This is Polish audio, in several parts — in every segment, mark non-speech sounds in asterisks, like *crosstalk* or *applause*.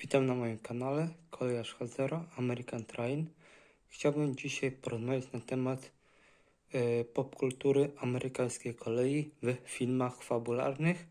Witam na moim kanale Kolejarz Hazero American Train. Chciałbym dzisiaj porozmawiać na temat e, popkultury amerykańskiej kolei w filmach fabularnych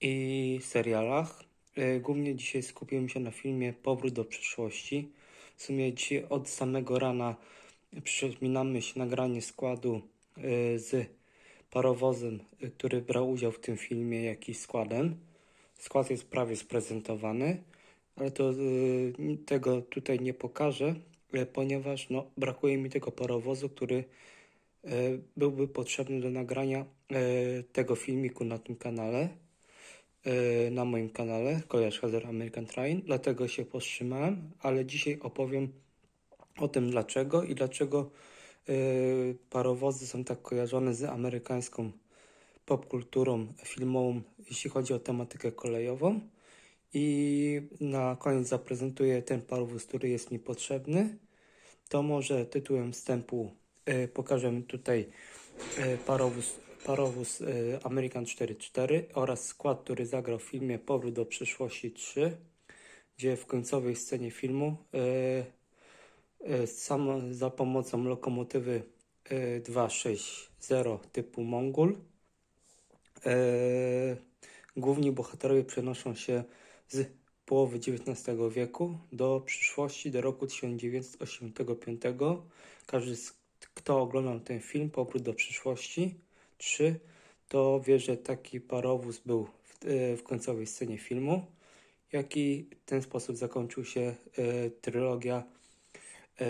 i serialach. E, głównie dzisiaj skupiłem się na filmie Powrót do przyszłości. W sumie dzisiaj od samego rana przypominamy się nagranie składu e, z parowozem, który brał udział w tym filmie, jak i składem. Skład jest prawie sprezentowany, ale to y, tego tutaj nie pokażę, y, ponieważ no, brakuje mi tego parowozu, który y, byłby potrzebny do nagrania y, tego filmiku na tym kanale, y, na moim kanale, Kojarz Hazard American Train, dlatego się powstrzymałem, ale dzisiaj opowiem o tym dlaczego i dlaczego y, parowozy są tak kojarzone z amerykańską popkulturą filmową, jeśli chodzi o tematykę kolejową. I na koniec zaprezentuję ten parowóz, który jest mi potrzebny. To może tytułem wstępu e, pokażę tutaj e, parowóz, parowóz e, American 4.4 oraz skład, który zagrał w filmie Powrót do przyszłości 3, gdzie w końcowej scenie filmu sam za pomocą lokomotywy e, 260 typu Mongol główni bohaterowie przenoszą się z połowy XIX wieku do przyszłości, do roku 1985. Każdy, kto oglądał ten film, Powrót do przyszłości 3, to wie, że taki parowóz był w, e, w końcowej scenie filmu, jak i w ten sposób zakończył się e, trylogia e,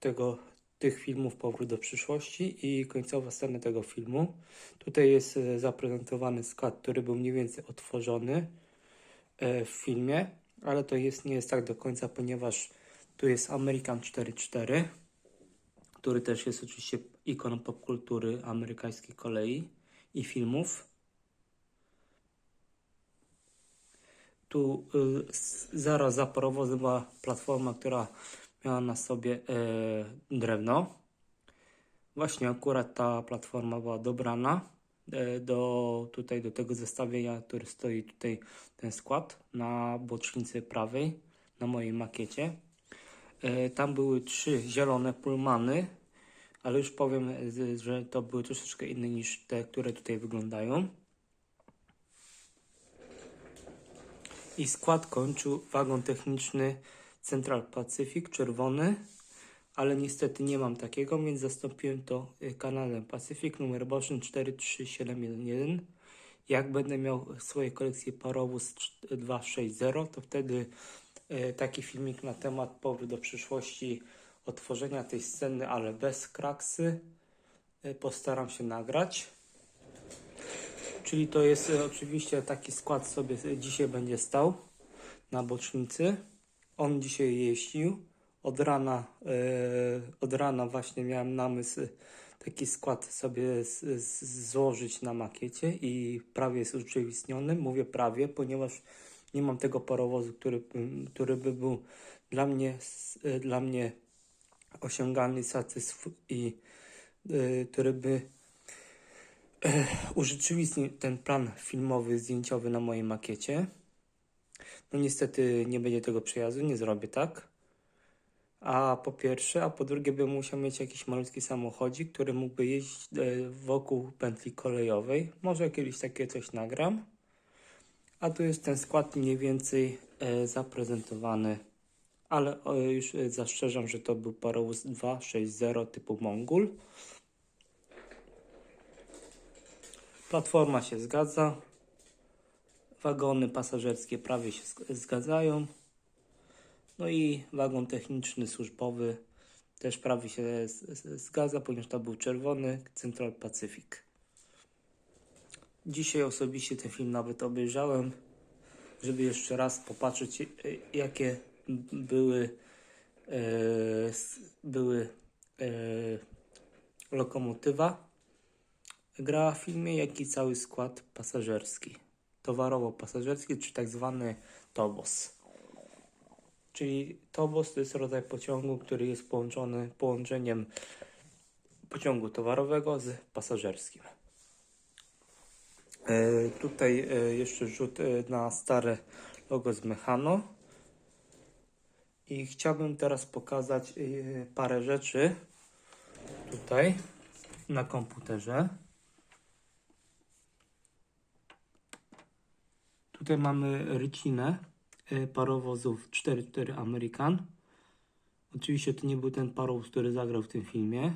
tego tych filmów Powrót do przyszłości i końcowa scena tego filmu. Tutaj jest e, zaprezentowany skład, który był mniej więcej otworzony e, w filmie, ale to jest, nie jest tak do końca, ponieważ tu jest American 4.4, który też jest oczywiście ikoną popkultury amerykańskiej kolei i filmów. Tu y, zaraz za parowozem była platforma, która miała na sobie e, drewno. Właśnie akurat ta platforma była dobrana e, do, tutaj do tego zestawienia, który stoi tutaj ten skład na bocznicy prawej na mojej makiecie. E, tam były trzy zielone pulmany, ale już powiem, że to były troszeczkę inne niż te, które tutaj wyglądają. I skład kończył wagon techniczny Central Pacific czerwony, ale niestety nie mam takiego, więc zastąpiłem to y, kanałem Pacific numer boczny 43711. Jak będę miał w swojej kolekcji parowóz 260, to wtedy y, taki filmik na temat powrót do przyszłości, otworzenia tej sceny, ale bez kraksy, y, postaram się nagrać. Czyli to jest oczywiście taki skład sobie dzisiaj będzie stał na bocznicy. On dzisiaj jeździł. Od rana, e, od rana właśnie miałem namysł taki skład sobie z, z, złożyć na makiecie i prawie jest urzeczywistniony. Mówię prawie, ponieważ nie mam tego parowozu, który, który by był dla mnie, e, dla mnie osiągalny satysf- i e, który by urzeczywistnił ten plan filmowy, zdjęciowy na mojej makiecie. No niestety nie będzie tego przejazdu, nie zrobię tak. A po pierwsze, a po drugie bym musiał mieć jakiś malutki samochodzik, który mógłby jeździć e, wokół pętli kolejowej. Może kiedyś takie coś nagram. A tu jest ten skład mniej więcej e, zaprezentowany. Ale już e, zastrzeżam, że to był parowóz 260 typu Mongol. Platforma się zgadza. Wagony pasażerskie prawie się zg- zgadzają. No i wagon techniczny służbowy też prawie się zgadza, ponieważ to był czerwony Central Pacific. Dzisiaj osobiście ten film nawet obejrzałem, żeby jeszcze raz popatrzeć, e, jakie były, e, były e, lokomotywa grała w filmie, jak i cały skład pasażerski towarowo-pasażerski, czy tak zwany tobos. Czyli tobos to jest rodzaj pociągu, który jest połączony połączeniem pociągu towarowego z pasażerskim. E, tutaj e, jeszcze rzut e, na stare logo z Mechano. I chciałbym teraz pokazać parę rzeczy tutaj na komputerze. Tutaj mamy rycinę e, parowozów 4.4 American. Oczywiście to nie był ten parowóz, który zagrał w tym filmie.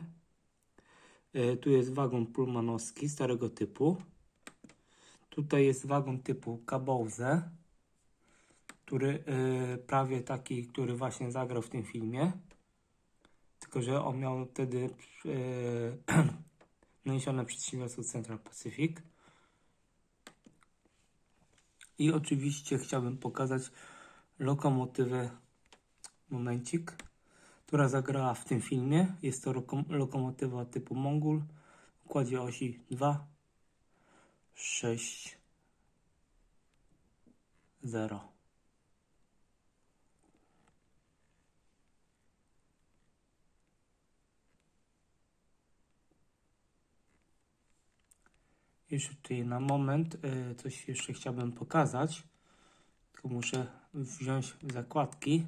E, Tu jest wagon pullmanowski starego typu. Tutaj jest wagon typu Kabouze, który e, prawie taki, który właśnie zagrał w tym filmie. Tylko, że on miał wtedy e, *clears throat* naniesione przedsiębiorstwo Central Pacific. I oczywiście chciałbym pokazać lokomotywę, momencik, która zagrała w tym filmie. Jest to lokom- lokomotywa typu Mongol w układzie osi 2, 6, 0. Jeszcze tutaj na moment e, coś jeszcze chciałbym pokazać. Tylko muszę wziąć zakładki.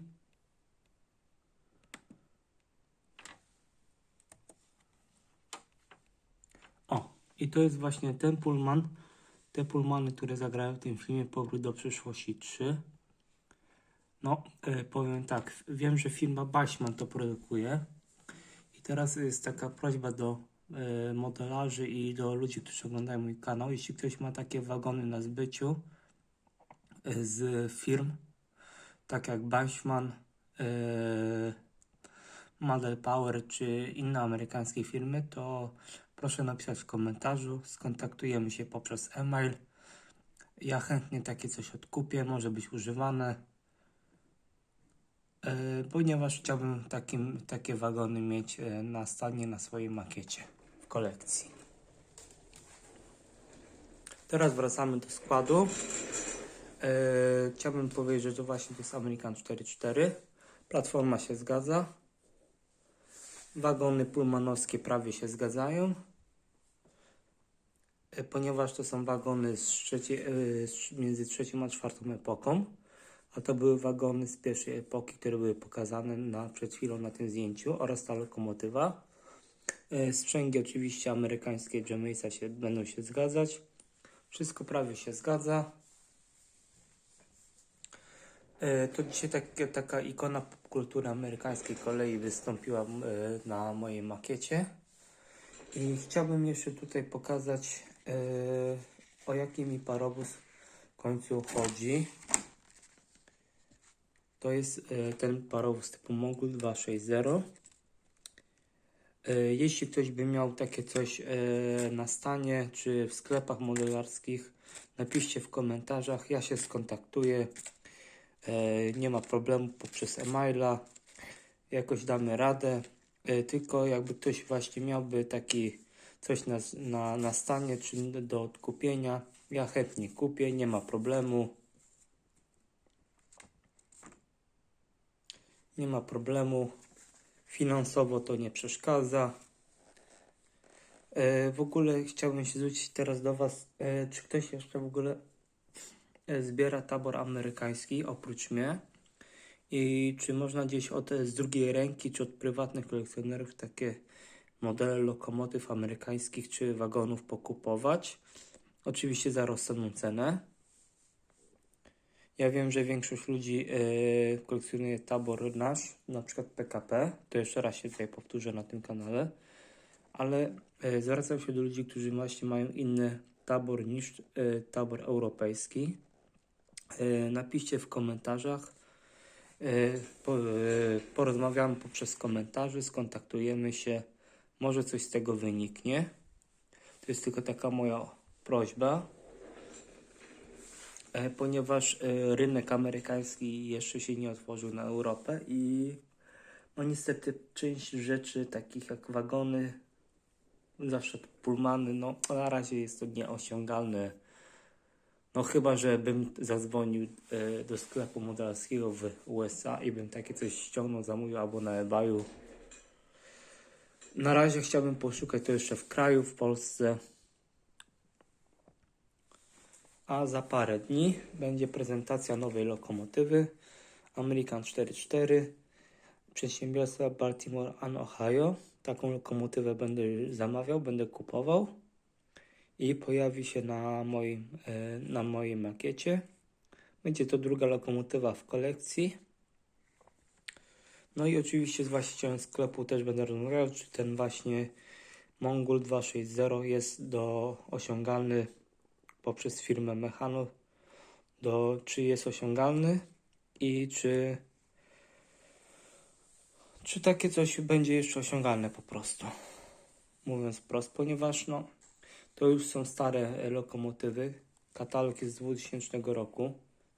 O, i to jest właśnie ten Pullman. Te Pullmany, które zagrają w tym filmie Powrót do przyszłości 3. No, e, powiem tak, wiem, że firma Baśman to produkuje. I teraz jest taka prośba do modelarzy i do ludzi, którzy oglądają mój kanał. Jeśli ktoś ma takie wagony na zbyciu e, z firm, tak jak Baśman, e, Model Power czy inne amerykańskie firmy, to proszę napisać w komentarzu. Skontaktujemy się poprzez e-mail. Ja chętnie takie coś odkupię, może być używane. Ponieważ chciałbym takim, takie wagony mieć na stanie na swojej makiecie kolekcji. Teraz wracamy do składu. E, chciałbym powiedzieć, że to właśnie to jest American 4.4. Platforma się zgadza. Wagony pullmanowskie prawie się zgadzają. E, Ponieważ to są wagony z trzeciej, e, między trzecią a czwartą epoką. A to były wagony z pierwszej epoki, które były pokazane na, przed chwilą na tym zdjęciu oraz ta lokomotywa. E, Sprzęgi oczywiście amerykańskie Jamesa się, będą się zgadzać. Wszystko prawie się zgadza. E, To dzisiaj takie, taka ikona popkultury amerykańskiej kolei wystąpiła e, na mojej makiecie. I chciałbym jeszcze tutaj pokazać o jaki mi parowóz w końcu chodzi. To jest ten parowóz typu Mogul 260. E, Jeśli ktoś by miał takie coś e, na stanie czy w sklepach modelarskich, napiszcie w komentarzach, ja się skontaktuję. E, Nie ma problemu poprzez e-maila, jakoś damy radę. Tylko jakby ktoś właśnie miałby taki coś na, na, na stanie czy do odkupienia, ja chętnie kupię, nie ma problemu. Nie ma problemu. Finansowo to nie przeszkadza. E, w ogóle chciałbym się zwrócić teraz do Was, e, czy ktoś jeszcze w ogóle e, zbiera tabor amerykański oprócz mnie? I czy można gdzieś od, z drugiej ręki, czy od prywatnych kolekcjonerów takie modele lokomotyw amerykańskich czy wagonów pokupować? Oczywiście za rozsądną cenę. Ja wiem, że większość ludzi e, kolekcjonuje tabor nasz, na przykład PKP. To jeszcze raz się tutaj powtórzę na tym kanale. Ale e, zwracam się do ludzi, którzy właśnie mają inny tabor niż e, tabor europejski. E, napiszcie w komentarzach. E, po, e, porozmawiamy poprzez komentarze, skontaktujemy się. Może coś z tego wyniknie. To jest tylko taka moja prośba ponieważ e, rynek amerykański jeszcze się nie otworzył na Europę i no niestety część rzeczy takich jak wagony, zawsze pullmany, no na razie jest to nieosiągalne. No chyba, że bym zadzwonił e, do sklepu modelarskiego w USA i bym takie coś ściągnął, zamówił albo na eBayu. Na razie chciałbym poszukać to jeszcze w kraju, w Polsce. A za parę dni będzie prezentacja nowej lokomotywy American 44 przedsiębiorstwa Baltimore and Ohio. Taką lokomotywę będę zamawiał, będę kupował i pojawi się na moim, e, na mojej makiecie. Będzie to druga lokomotywa w kolekcji. No i oczywiście z właścicielem sklepu też będę rozmawiał, czy ten właśnie Mongol 260 jest do osiągalny poprzez firmę Mechano, do, czy jest osiągalny i czy, czy takie coś będzie jeszcze osiągalne po prostu. Mówiąc wprost, ponieważ no, to już są stare lokomotywy. Katalog jest z 2000 roku,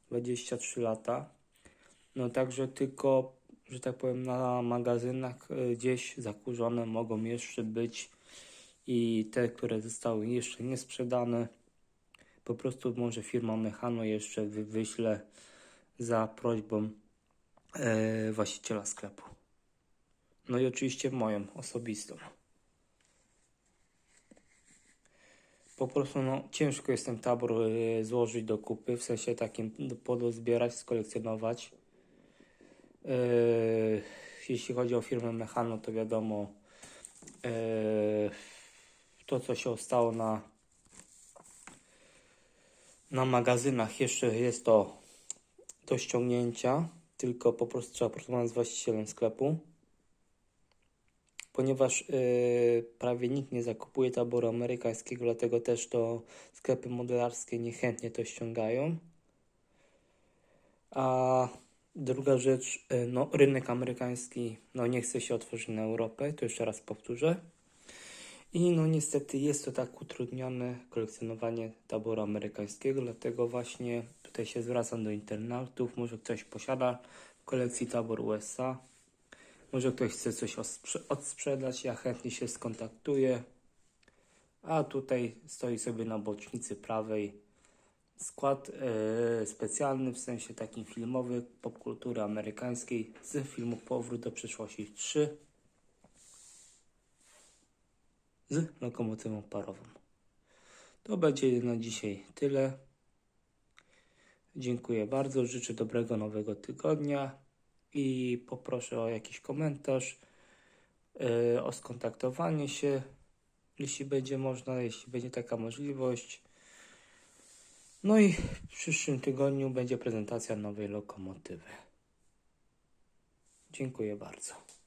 23 lata. No także tylko, że tak powiem, na magazynach e, gdzieś zakurzone mogą jeszcze być i te, które zostały jeszcze nie sprzedane, po prostu może firma Mechano jeszcze wy, wyśle za prośbą e, właściciela sklepu. No i oczywiście moją osobistą. Po prostu no, ciężko jest ten tabor e, złożyć do kupy, w sensie takim do- podozbierać, skolekcjonować. E, jeśli chodzi o firmę Mechano, to wiadomo e, to, co się stało na, na magazynach, jeszcze jest to do ściągnięcia, tylko po prostu trzeba porozmawiać z właścicielem sklepu. Ponieważ yy, prawie nikt nie zakupuje taboru amerykańskiego, dlatego też to sklepy modelarskie niechętnie to ściągają. A druga rzecz, yy, no rynek amerykański no nie chce się otworzyć na Europę, to jeszcze raz powtórzę. I no niestety jest to tak utrudnione kolekcjonowanie taboru amerykańskiego, dlatego właśnie tutaj się zwracam do internautów. Może ktoś posiada w kolekcji tabor USA, może ktoś chce coś odsprzedać, ja chętnie się skontaktuję. A tutaj stoi sobie na bocznicy prawej skład e, specjalny, w sensie takim filmowy, popkultury amerykańskiej z filmu Powrót do przyszłości 3 z lokomotywą parową. To będzie na dzisiaj tyle. Dziękuję bardzo, życzę dobrego nowego tygodnia i poproszę o jakiś komentarz, yy, o skontaktowanie się, jeśli będzie można, jeśli będzie taka możliwość. No i w przyszłym tygodniu będzie prezentacja nowej lokomotywy. Dziękuję bardzo.